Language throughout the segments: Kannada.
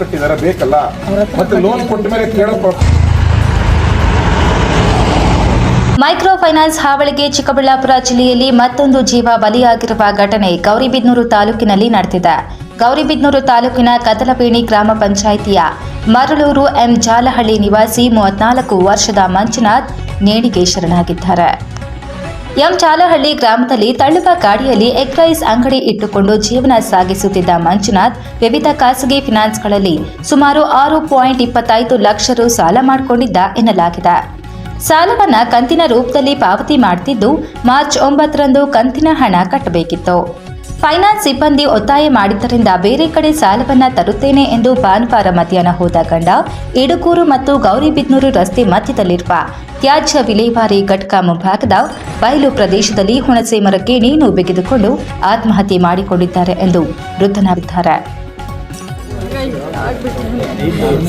ಕಟ್ಟಿದಾರೆ ಬೇಕಲ್ಲ? ಮತ್ತೆ ಲೋನ್ ಕೊಟ್ಟ ಮೇಲೆ ಕೇಳೋ ಮೈಕ್ರೋ ಫೈನಾನ್ಸ್ ಹಾವಳಿಗೆ ಚಿಕ್ಕಬಳ್ಳಾಪುರ ಜಿಲ್ಲೆಯಲ್ಲಿ ಮತ್ತೊಂದು ಜೀವ ಬಲಿಯಾಗಿರುವ ಘಟನೆ ಗೌರಿಬಿದ್ನೂರು ತಾಲೂಕಿನಲ್ಲಿ ನಡೆದಿದೆ. ಗೌರಿಬಿದ್ನೂರು ತಾಲೂಕಿನ ಕದಲಬೇಣಿ ಗ್ರಾಮ ಪಂಚಾಯಿತಿಯ ಮರಳೂರು ಎಂ ಜಾಲಹಳ್ಳಿ ನಿವಾಸಿ ಮೂವತ್ನಾಲ್ಕು ವರ್ಷದ ಮಂಜುನಾಥ್ ನೇಣಿಗೆ ಶರಣಾಗಿದ್ದಾರೆ. ಎಂ ಚಾಲಹಳ್ಳಿ ಗ್ರಾಮದಲ್ಲಿ ತಳ್ಳುವ ಗಾಡಿಯಲ್ಲಿ ಎಗ್ ರೈಸ್ ಅಂಗಡಿ ಇಟ್ಟುಕೊಂಡು ಜೀವನ ಸಾಗಿಸುತ್ತಿದ್ದ ಮಂಜುನಾಥ್ ವಿವಿಧ ಖಾಸಗಿ ಫಿನಾನ್ಸ್ಗಳಲ್ಲಿ ಸುಮಾರು ಆರು ಪಾಯಿಂಟ್ ಇಪ್ಪತ್ತೈದು ಲಕ್ಷ ರು ಸಾಲ ಮಾಡಿಕೊಂಡಿದ್ದ ಎನ್ನಲಾಗಿದೆ. ಸಾಲವನ್ನ ಕಂತಿನ ರೂಪದಲ್ಲಿ ಪಾವತಿ ಮಾಡ್ತಿದ್ದು ಮಾರ್ಚ್ ಒಂಬತ್ತರಂದು ಕಂತಿನ ಹಣ ಕಟ್ಟಬೇಕಿತ್ತು. ಫೈನಾನ್ಸ್ ಸಿಬ್ಬಂದಿ ಒತ್ತಾಯ ಮಾಡಿದ್ದರಿಂದ ಬೇರೆ ಕಡೆ ಸಾಲವನ್ನ ತರುತ್ತೇನೆ ಎಂದು ಭಾನುವಾರ ಮಧ್ಯಾಹ್ನ ಹೋದ ಗಂಡ ಇಡುಕೂರು ಮತ್ತು ಗೌರಿಬಿದ್ನೂರು ರಸ್ತೆ ಮಧ್ಯದಲ್ಲಿರುವ ತ್ಯಾಜ್ಯ ವಿಲೇವಾರಿ ಘಟಕ ಮುಂಭಾಗದ ಬಯಲು ಪ್ರದೇಶದಲ್ಲಿ ಹುಣಸೆ ಮರಕ್ಕೆ ನೀನು ಬಿಗಿದುಕೊಂಡು ಆತ್ಮಹತ್ಯೆ ಮಾಡಿಕೊಂಡಿದ್ದಾರೆ ಎಂದು ವೃದ್ಧನಾಗಿದ್ದಾರೆ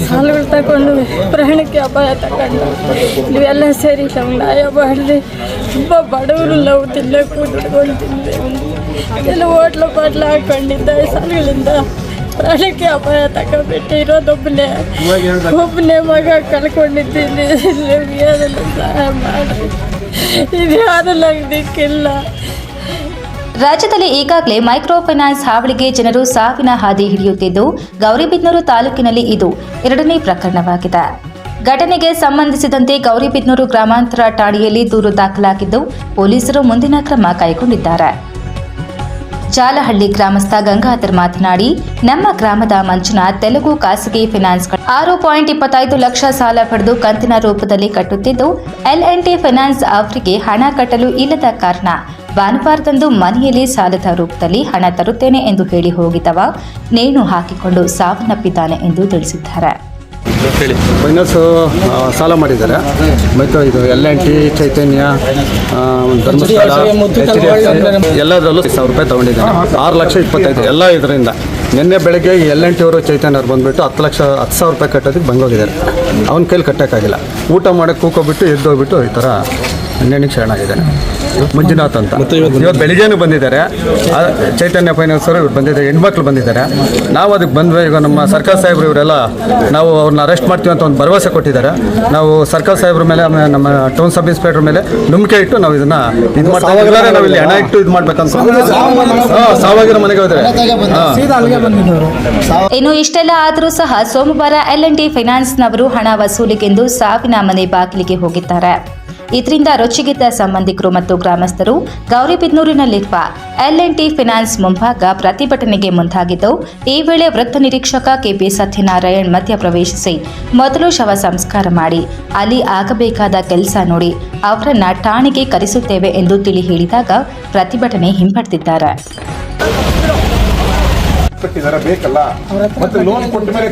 ಸಾಲಗಳು ತಗೊಂಡು ಪ್ರಾಣಕ್ಕೆ ಅಪಾಯ ತಗೊಂಡು, ನೀವೆಲ್ಲ ಸೇರಿ ಸಮುದಾಯ ಮಾಡಲಿ ತುಂಬ ಬಡವರು ಲವ್ ತಿನ್ನಕ್ಕೂ ದುಡ್ಕೊಂಡು ತಿಂದೇವು ಎಲ್ಲ ಹೋಟ್ಲು ಪಾಟ್ಲು ಹಾಕೊಂಡಿದ್ದ. ಸಾಲಗಳಿಂದ ಪ್ರಾಣಕ್ಕೆ ಅಪಾಯ ತಗೊಂಡ್ಬಿಟ್ಟು ಇರೋದೊಬ್ಬನೇ ಒಬ್ಬನೇ ಮಗ ಕಳ್ಕೊಂಡಿದ್ದೀನಿ. ಸಹಾಯ ಇದು ಯಾರು ರಾಜ್ಯದಲ್ಲಿ ಈಗಾಗಲೇ ಮೈಕ್ರೋ ಫೈನಾನ್ಸ್ ಹಾವಳಿಗೆ ಜನರು ಸಾವಿನ ಹಾದಿ ಹಿಡಿಯುತ್ತಿದ್ದು, ಗೌರಿಬಿದನೂರು ತಾಲೂಕಿನಲ್ಲಿ ಇದು ಎರಡನೇ ಪ್ರಕರಣವಾಗಿದೆ. ಘಟನೆಗೆ ಸಂಬಂಧಿಸಿದಂತೆ ಗೌರಿಬಿದ್ನೂರು ಗ್ರಾಮಾಂತರ ಠಾಣೆಯಲ್ಲಿ ದೂರು ದಾಖಲಾಗಿದ್ದು, ಪೊಲೀಸರು ಮುಂದಿನ ಕ್ರಮ ಕೈಗೊಂಡಿದ್ದಾರೆ. ಜಾಲಹಳ್ಳಿ ಗ್ರಾಮಸ್ಥ ಗಂಗಾಧರ್ ಮಾತನಾಡಿ, ನಮ್ಮ ಗ್ರಾಮದ ಮಂಜುನಾಥ್ ತೆಲುಗು ಖಾಸಗಿ ಫೈನಾನ್ಸ್ ಆರು ಪಾಯಿಂಟ್ ಇಪ್ಪತ್ತೈದು ಲಕ್ಷ ಸಾಲ ಪಡೆದು ಕಂತಿನ ರೂಪದಲ್ಲಿ ಕಟ್ಟುತ್ತಿದ್ದು, ಎಲ್ ಎನ್ ಟಿ ಫೈನಾನ್ಸ್ ಅವರಿಗೆ ಹಣ ಕಟ್ಟಲು ಇಲ್ಲದ ಕಾರಣ ಭಾನುವಾರದಂದು ಮನೆಯಲ್ಲಿ ಸಾಲದ ರೂಪದಲ್ಲಿ ಹಣ ತರುತ್ತೇನೆ ಎಂದು ಹೇಳಿ ಹೋಗಿದ್ದವ, ನೇಣು ಹಾಕಿಕೊಂಡು ಸಾವನ್ನಪ್ಪಿದ್ದಾನೆ ಎಂದು ತಿಳಿಸಿದ್ದಾರೆ. ಫೈನಾನ್ಸು ಆ, ಸಾಲ ಮಾಡಿದ್ದಾರೆ. ಮತ್ತು ಇದು L N T Chaitanya Dharmasthala ಎಲ್ಲದರಲ್ಲೂ ಸಾವಿರ ರೂಪಾಯಿ ತೊಗೊಂಡಿದ್ದಾರೆ. ಆರು ಲಕ್ಷ ಇಪ್ಪತ್ತೈದು ಎಲ್ಲ ಇದರಿಂದ. ನಿನ್ನೆ ಬೆಳಗ್ಗೆ ಎಲ್ ಎನ್ ಟಿ ಅವರು ಚೈತನ್ಯ ಅವ್ರು ಬಂದುಬಿಟ್ಟು ಹತ್ತು ಲಕ್ಷ ಹತ್ತು ಸಾವಿರ ರೂಪಾಯಿ ಕಟ್ಟೋದಕ್ಕೆ ಬಂದೋಗಿದ್ದಾರೆ ಅವ್ನ ಕೈಲಿ ಕಟ್ಟೋಕ್ಕಾಗಿಲ್ಲ. ಊಟ ಮಾಡೋಕ್ಕೆ ಕೂಕೋಬಿಟ್ಟು ಎದ್ದೋಗ್ಬಿಟ್ಟು ಈ ಥರ ನೆನೆಗೆ ಶರಣಾಗಿದ್ದಾನೆ ಮಂಜುನಾಥ್ ಅಂತ. ಇವತ್ತು ಬೆಳಿಗ್ಗೆನೂ ಬಂದಿದ್ದಾರೆ. ಚೈತನ್ಯ ಫೈನಾನ್ಸ್ ಅವರು ಇವ್ರು ಬಂದಿದ್ದಾರೆ. ಹೆಣ್ಮಕ್ಳು ಬಂದಿದ್ದಾರೆ. ನಾವು ಅದಕ್ಕೆ ಬಂದ್ವಿ. ಈಗ ನಮ್ಮ ಸರ್ಕಾರ ಸಾಹೇಬ್ರು ಇವರೆಲ್ಲ ನಾವು ಅವ್ರನ್ನ ಅರೆಸ್ಟ್ ಮಾಡ್ತೀವಿ ಅಂತ ಒಂದು ಭರವಸೆ ಕೊಟ್ಟಿದ್ದಾರೆ. ನಾವು ಸರ್ಕಾರ ಸಾಹೇಬ್ರ ಮೇಲೆ ಆಮೇಲೆ ನಮ್ಮ ಟೌನ್ ಸಬ್ ಇನ್ಸ್ಪೆಕ್ಟರ್ ಮೇಲೆ ನಂಬಿಕೆ ಇಟ್ಟು ನಾವು ಇದನ್ನ ಇದು ಮಾಡ್ತಾ ನಾವು ಇಲ್ಲಿ ಹಣ ಇಟ್ಟು ಇದು ಮಾಡ್ಬೇಕಂತ. ಸಾವಾಗಿರೋ ಮನೆಗೆ ಹೋದ್ರೆ. ಇನ್ನು ಇಷ್ಟೆಲ್ಲ ಆದರೂ ಸಹ ಸೋಮವಾರ ಎಲ್ ಎನ್ ಟಿ ಫೈನಾನ್ಸ್ನವರು ಹಣ ವಸೂಲಿಗೆಂದು ಸಾವಿನ ಮನೆ ಬಾಗಿಲಿಗೆ ಹೋಗಿದ್ದಾರೆ. ಇದರಿಂದ ರೊಚ್ಚಿಗಿದ್ದ ಸಂಬಂಧಿಕರು ಮತ್ತು ಗ್ರಾಮಸ್ಥರು ಗೌರಿಬಿದನೂರಿನಲ್ಲಿರುವ ಎಲ್ ಎನ್ ಟಿ ಫಿನಾನ್ಸ್ ಮುಂಭಾಗ ಪ್ರತಿಭಟನೆಗೆ ಮುಂದಾಗಿದ್ದವು ಈ ವೇಳೆ ವೃತ್ತ ನಿರೀಕ್ಷಕ ಕೆಪಿ ಸತ್ಯನಾರಾಯಣ್ ಮಧ್ಯಪ್ರವೇಶಿಸಿ ಮೊದಲು ಶವ ಸಂಸ್ಕಾರ ಮಾಡಿ, ಅಲ್ಲಿ ಆಗಬೇಕಾದ ಕೆಲಸ ನೋಡಿ ಅವರನ್ನ ಠಾಣೆಗೆ ಕರೆಸುತ್ತೇವೆ ಎಂದು ತಿಳಿ ಹೇಳಿದಾಗ ಪ್ರತಿಭಟನೆ ಹಿಂಪಡೆದಿದ್ದಾರೆ. ಬೇಕಲ್ಲ? ಮತ್ತೆ ಲೋನ್ ಕೊಟ್ಟ ಮೇಲೆ